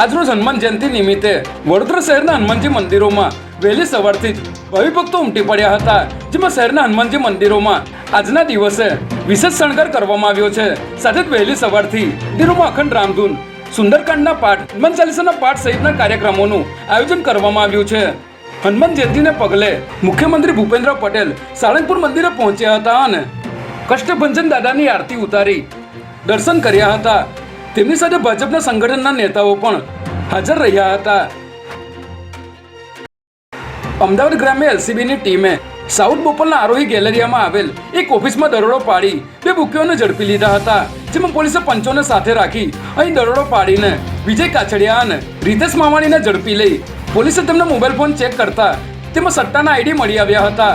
આજરોજ હનુમાન જયંતિ નિમિત્તે વડોદરા શહેરના હનુમાનજી મંદિરોમાં વહેલી સવારથી જ ભવિભક્તો ઉમટી પડ્યા હતા, જેમાં શહેરના હનુમાનજી મંદિરોમાં આજના દિવસે વિશેષ શણગાર કરવામાં આવ્યો છે. સાથે જ વહેલી સવારથી મંદિરોમાં અખંડ રામધૂન, સુંદરકાંડના પાઠ, હનુમાન ચાલીસાના પાઠ સહિતના કાર્યક્રમોનું આયોજન કરવામાં આવ્યું છે. હનુમાન જયંતિને પગલે મુખ્યમંત્રી ભૂપેન્દ્ર પટેલ સાળંગપુર મંદિરે પહોંચ્યા હતા અને કષ્ટભંજન દાદાની આરતી ઉતારી દર્શન કર્યા હતા. તેમની સાથે ભાજપના સંગઠનના નેતાઓ પણ હાજર રહ્યા હતા. અમદાવાદ ગ્રામ્ય એલસીબીની ટીમે સાઉથ બોપલના આરોહી ગેલેરિયામાં આવેલ એક ઓફિસમાં દરોડો પાડી બે બુકીઓને ઝડપી લીધા હતા, જેમાં પોલીસે પંચોને સાથે રાખી અહીં દરોડો પાડીને વિજય કાછડિયા અને રીતેશ માવાણીને ઝડપી લઈ પોલીસે તેમનો મોબાઈલ ફોન ચેક કરતા તેમાં સટ્ટાના આઈડી મળી આવ્યા હતા.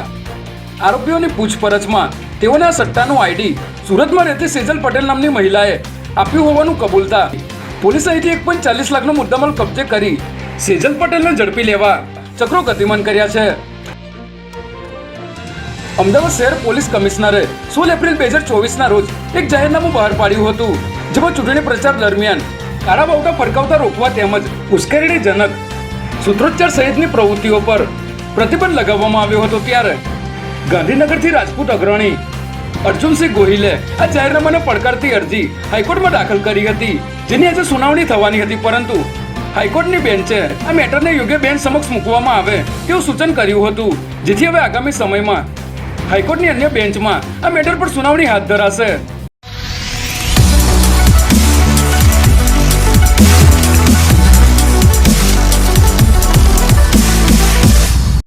આરોપીઓની પૂછપરછમાં તેઓને આ સટ્ટાનું આઈડી સુરતમાં રહેતી સેજલ પટેલ નામની મહિલાએ આપ્યું હોવાનું કબૂલતા પોલીસ અહીંથી એક પોઈન્ટ ચાલીસ લાખનો મુદ્દામાલ કબજે કરી સેજલ પટેલને ઝડપી લેવા ચક્રો ગતિમાન કર્યા છે. અમદાવાદ શહેર પોલીસ કમિશનરે સોળ એપ્રિલ બે હજાર ચોવીસના રોજ એક જાહેરનામું બહાર પાડ્યું હતું, જેમાં ચૂંટણી પ્રચાર દરમિયાન કાળા બાવટા ફરકાવતા રોકવા તેમજ ઉશ્કેરણીજનક સૂત્રોચ્ચાર સહિતની પ્રવૃત્તિઓ પર પ્રતિબંધ લગાવવામાં આવ્યો હતો ત્યારે ગાંધીનગરથી રાજપૂત અગ્રણી અર્જુનસિંહ ગોહિલે આ જાહેરનામાને પડકારતી અરજી હાઈકોર્ટમાં દાખલ કરી હતી, જેની આજે સુનાવણી થવાની હતી, પરંતુ હાઈકોર્ટની બેન્ચે આ મેટરને યોગ્ય બેન્ચ સમક્ષ મૂકવામાં આવે તેવું સૂચન કર્યું હતું. જેથી હવે આગામી સમયમાં હાઈકોર્ટની અન્ય બેન્ચમાં આ મેટર પર સુનાવણી હાથ ધરાશે.